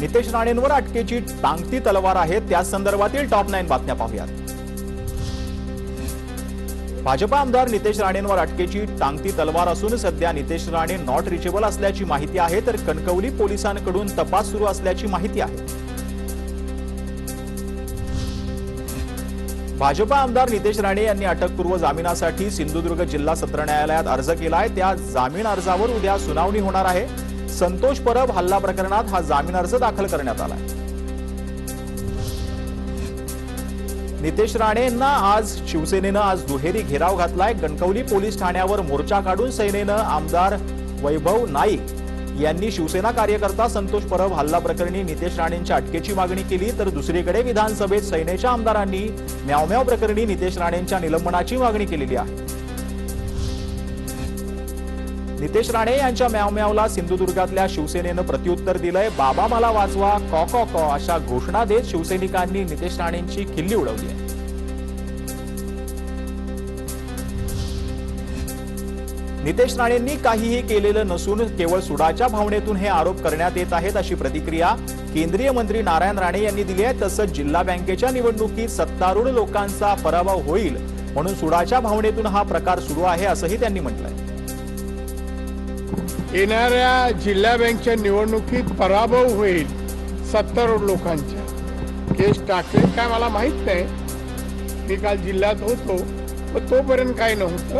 नितेश राणेंवर अटकेची टांगती तलवार आहे त्या संदर्भातील टॉप नाईन बातम्या पाहूयात. भाजपा आमदार नितेश राणेंवर अटकेची टांगती तलवार असून सध्या नितेश राणे नॉट रिचेबल असल्याची माहिती आहे तर कणकवली पोलिसांकडून तपास सुरू असल्याची माहिती आहे. भाजपा आमदार नितेश राणे यांनी अटकपूर्व जामिनासाठी सिंधुदुर्ग जिल्हा सत्र न्यायालयात अर्ज केलाय त्या जामीन अर्जावर उद्या सुनावणी होणार आहे. संतोष परब हल्ला प्रकरणात हा जामीन अर्ज दाखल करण्यात आला नितेश राणेंना आज शिवसेनेनं आज दुहेरी घेराव घातलाय. कणकवली पोलीस ठाण्यावर मोर्चा काढून सेनेनं आमदार वैभव नाईक यांनी शिवसेना कार्यकर्ता संतोष परब हल्ला प्रकरणी नितेश राणेंच्या अटकेची मागणी केली. तर दुसरीकडे विधानसभेत सैनेच्या आमदारांनी म्यावम्याव प्रकरणी नितेश राणेंच्या निलंबनाची मागणी केलेली आहे. नितेश राणे यांच्या म्यावम्यावला सिंधुदुर्गातल्या शिवसेनेनं प्रत्युत्तर दिलंय बाबा मला वाचवा कॉ कॉ कॉ अशा घोषणा देत शिवसैनिकांनी नितेश राणेंची खिल्ली उडवली आहे. नितेश राणेंनी काहीही केलेलं नसून केवळ सुडाच्या भावनेतून हे आरोप करण्यात येत आहेत अशी प्रतिक्रिया केंद्रीय मंत्री नारायण राणे यांनी दिली आहे. तसंच जिल्हा बँकेच्या निवडणुकीत सत्तारूढ लोकांचा पराभव होईल म्हणून सुडाच्या भावनेतून हा प्रकार सुरू आहे असंही त्यांनी म्हटलंय. येणाऱ्या जिल्हा बँकच्या निवडणुकीत पराभव होईल सत्तर लोकांच्या. केस टाकले. काय मला माहीत नाही. मी काल जिल्ह्यात होतो. पण तोपर्यंत काय नव्हतं.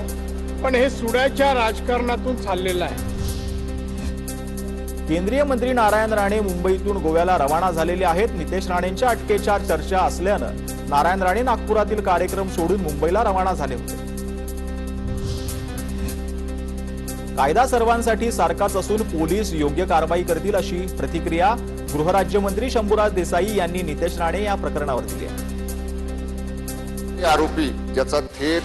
पण हे सुडाच्या राजकारणातून चाललेलं आहे. केंद्रीय मंत्री नारायण राणे मुंबईतून गोव्याला रवाना झालेले आहेत. नितेश राणेंच्या अटकेच्या चर्चा असल्यानं नारायण राणे नागपुरातील कार्यक्रम सोडून मुंबईला रवाना झाले होते. कायदा सर्वांसाठी सारखाच असून पोलीस योग्य कारवाई करतील अशी प्रतिक्रिया गृहराज्यमंत्री शंभूराज देसाई यांनी नितेश राणे या प्रकरणावर दिली आहे. आरोपी ज्याचा थेट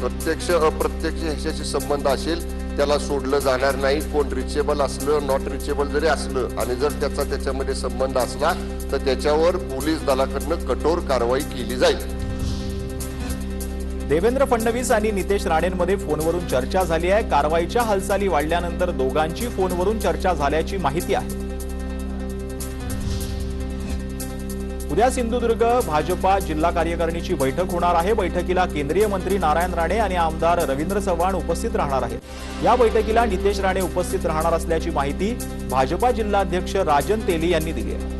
प्रत्यक्ष अप्रत्यक्ष ह्याच्याशी संबंध असेल त्याला सोडलं जाणार नाही. कोण रिचेबल असलं नॉट रिचेबल जरी असलं आणि जर त्याचा त्याच्यामध्ये संबंध असला तर त्याच्यावर पोलीस दलाकडनं कठोर कारवाई केली जाईल. देवेंद्र फडणवीस आणि नितेश राणेंमध्ये फोनवरून चर्चा झाली आहे. कारवाईच्या हालचाली वाढल्यानंतर दोघांची फोनवरून चर्चा झाल्याची माहिती आहे. उद्या सिंधुदुर्ग भाजपा जिल्हा कार्यकारिणीची बैठक होणार आहे. बैठकीला केंद्रीय मंत्री नारायण राणे आणि आमदार रवींद्र चव्हाण उपस्थित राहणार आहेत. या बैठकीला नितेश राणे उपस्थित राहणार असल्याची माहिती भाजपा जिल्हाध्यक्ष राजन तेली यांनी दिली आहे.